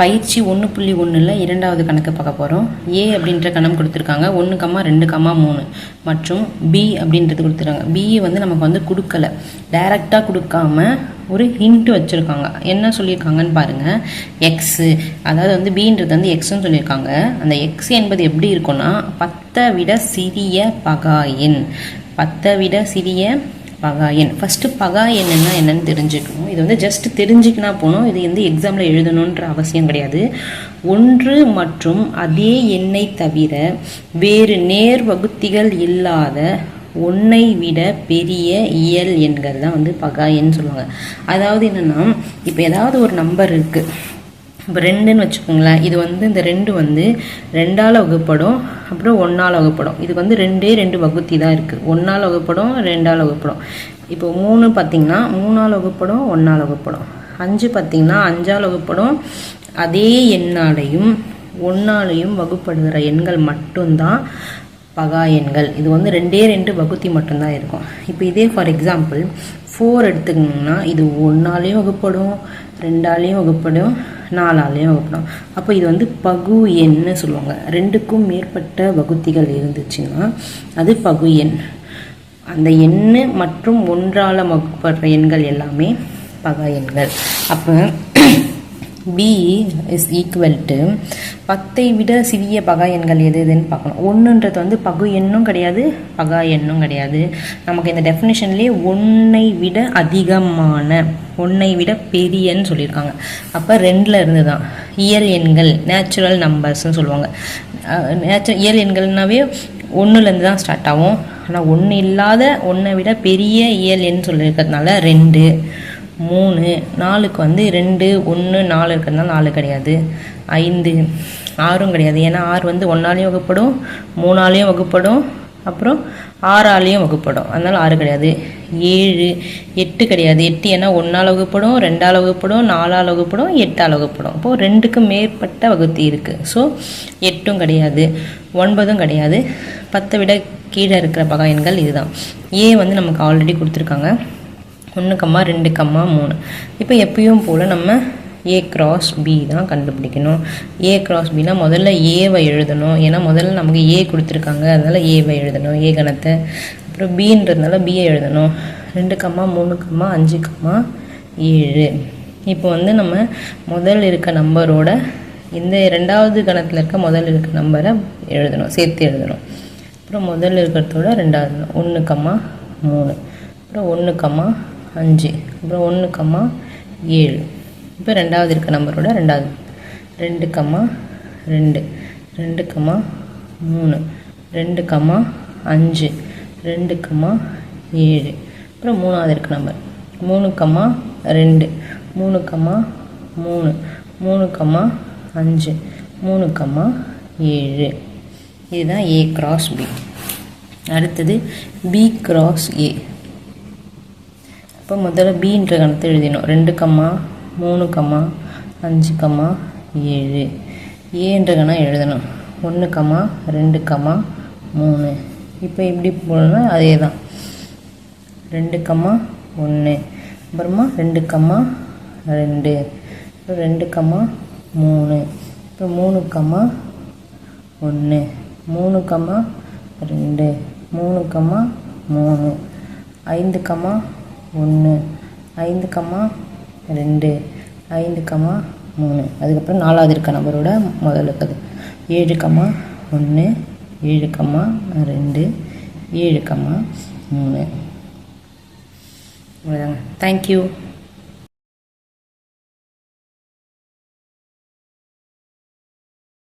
பயிற்சி ஒன்று புள்ளி ஒன்றில் இரண்டாவது கணக்கு பார்க்க போகிறோம் ஏ அப்படின்ற கணம் கொடுத்துருக்காங்க. ஒன்று கம்மா ரெண்டு கம்மா மூணு. மற்றும் பி அப்படின்றது கொடுத்துருக்காங்க. பி வந்து நமக்கு வந்து கொடுக்கல. டைரெக்டாக கொடுக்காம ஒரு ஹிண்ட்டு வச்சுருக்காங்க. என்ன சொல்லியிருக்காங்கன்னு பாருங்கள் எக்ஸு அதாவது வந்து பின்றது வந்து எக்ஸ்ன்னு சொல்லியிருக்காங்க. அந்த எக்ஸ் என்பது எப்படி இருக்கும்னா பத்தை விட சிறிய பகா எண். பத்தை விட சிறிய பகா எண். ஃபஸ்ட்டு பகா எண்ணுன்னா என்னன்னு தெரிஞ்சுக்கணும். இது வந்து ஜஸ்ட் தெரிஞ்சுக்கினா போனோம் இது வந்து எக்ஸாமில் எழுதணுன்ற அவசியம் கிடையாது. ஒன்று மற்றும் அதே எண்ணை தவிர வேறு நேர் வகுத்திகள் இல்லாத ஒன்றை விட பெரிய இயல் எண்கள் தான் வந்து பகா எண் சொல்லுவாங்க. அதாவது என்னென்னா இப்போ ஏதாவது ஒரு நம்பர் இருக்குது இப்போ ரெண்டுன்னு வச்சுக்கோங்களேன். இது வந்து இந்த ரெண்டு வந்து ரெண்டால் வகுப்படும் அப்புறம் ஒன்றால் வகுப்படும். இதுக்கு வந்து ரெண்டே ரெண்டு வகுத்தி தான் இருக்குது ஒன்றால் வகுப்படும் ரெண்டால் வகுப்படும். இப்போ மூணு பார்த்திங்கன்னா மூணால் வகுப்படும் ஒன்றால் வகுப்படும். அஞ்சு பார்த்திங்கன்னா அஞ்சால் வகுப்படும். அதே எண்ணாலையும் ஒன்றாலையும் வகுப்படுகிற எண்கள் மட்டும்தான் பகா எண்கள். இது வந்து ரெண்டே ரெண்டு வகுத்தி மட்டும்தான் இருக்கும். இப்போ இதே ஃபார் எக்ஸாம்பிள் ஃபோர் எடுத்துக்கிங்கன்னா இது ஒன்றாலையும் வகுப்படும் ரெண்டாலையும் வகுப்படும் நாலாலேயும் வகுப்படும் அப்போ இது வந்து பகு எண்ணு சொல்லுவாங்க. ரெண்டுக்கும் மேற்பட்ட வகுத்திகள் இருந்துச்சுன்னா அது பகு எண். அந்த எண்ணு மற்றும் ஒன்றால் வகுப்படுற எண்கள் எல்லாமே பகா எண்கள். அப்போ பி இஸ் ஈக்குவல் டு பத்தை விட சிறிய பகா எண்கள் எது எதுன்னு பார்க்கணும். ஒன்றுன்றது வந்து பகு எண்ணும் கிடையாது பகா எண்ணும் கிடையாது. நமக்கு இந்த டெஃபினேஷன்லேயே ஒன்றை விட அதிகமான ஒன்றை விட பெரியன்னு சொல்லியிருக்காங்க. அப்போ ரெண்டில் இருந்து தான் இயல் எண்கள் நேச்சுரல் நம்பர்ஸ்னு சொல்லுவாங்க. நேச்சுரல் இயல் எண்கள்னாவே ஒன்றுலேருந்து தான் ஸ்டார்ட் ஆகும். ஆனால் ஒன்று இல்லாத ஒன்றை விட பெரிய இயல் எண் சொல்லியிருக்கிறதுனால ரெண்டு. மூணு நாலுக்கு வந்து ரெண்டு ஒன்று நாலு இருக்கிறதுனால நாலு கிடையாது. ஐந்து ஆறும் கிடையாது. ஏன்னா ஆறு வந்து ஒன்றாலையும் வகுப்படும் மூணாலையும் வகுப்படும் அப்புறம் ஆறாலையும் வகுப்படும். அதனால் ஆறு கிடையாது. ஏழு எட்டு கிடையாது. எட்டு ஏன்னா ஒன்றால் வகுப்படும் ரெண்டால் வகுப்படும் நாலால் வகுப்படும் எட்டால் வகுப்படும். அப்போது ரெண்டுக்கு மேற்பட்ட வகுத்தி இருக்குது ஸோ எட்டும் கிடையாது. ஒன்பதும் கிடையாது. பத்தை விட கீழே இருக்கிற பகா எண்கள் இதுதான். ஏ வந்து நமக்கு ஆல்ரெடி கொடுத்துருக்காங்க. ஒன்று கம்மா ரெண்டு கம்மா மூணு. இப்போ எப்பயும் போல் நம்ம ஏ கிராஸ் பி தான் கண்டுபிடிக்கணும். ஏ கிராஸ் பினா முதல்ல ஏவை எழுதணும். ஏன்னா முதல்ல நமக்கு ஏ கொடுத்துருக்காங்க. அதனால் ஏவை எழுதணும். ஏ கணத்தை. அப்புறம் பின்றதுனால பியை எழுதணும். ரெண்டு கம்மா மூணு கம்மா அஞ்சு கம்மா ஏழு. இப்போ வந்து நம்ம முதல் இருக்க நம்பரோட இந்த ரெண்டாவது கணத்தில் இருக்க முதல் இருக்க நம்பரை எழுதணும். சேர்த்து எழுதணும். அப்புறம் முதல் இருக்கிறதோட ரெண்டாவது ஒன்று கம்மா மூணு. அப்புறம் ஒன்று கம்மா அஞ்சு. அப்புறம் ஒன்று கம்மா ஏழு. இப்போ ரெண்டாவது இருக்க நம்பரோட ரெண்டாவது. ரெண்டு கம்மா ரெண்டு. ரெண்டு கம்மா மூணு. ரெண்டு கம்மா அஞ்சு. ரெண்டு கம்மா ஏழு. அப்புறம் மூணாவது இருக்க நம்பர் மூணு கம்மா ரெண்டு. மூணு கம்மா மூணு. மூணு கம்மா அஞ்சு. மூணு கம்மா ஏழு. இதுதான் ஏ கிராஸ் பி அடுத்தது பி கிராஸ் ஏ இப்போ முதல்ல பீன்ற கணத்தை எழுதினோம். ரெண்டு கம்மா மூணு கம்மா அஞ்சு கம்மா ஏழு. ஏன்ற கணம் எழுதணும். ஒன்று கம்மா ரெண்டு கம்மா மூணு. இப்போ எப்படி போடணும்னா அதே தான் ரெண்டு கம்மா ஒன்று அப்புறமா ரெண்டு கம்மா ரெண்டு. அப்புறம் ரெண்டு கம்மா மூணு. அப்புறம் மூணு கம்மா ஒன்று மூணு கம்மா ரெண்டு. மூணு கம்மா மூணு. ஐந்து கம்மா ஒன்று ஐந்து கம்மா ரெண்டு ஐந்து கம்மா மூணு. அதுக்கப்புறம் நாலாவது இருக்க நம்பரோட முதல்ல இருக்குது ஏழு கம்மா ஒன்று ஏழு கம்மா ரெண்டு ஏழு கம்மா மூணு. அவ்வளோதாங்க தேங்க்யூ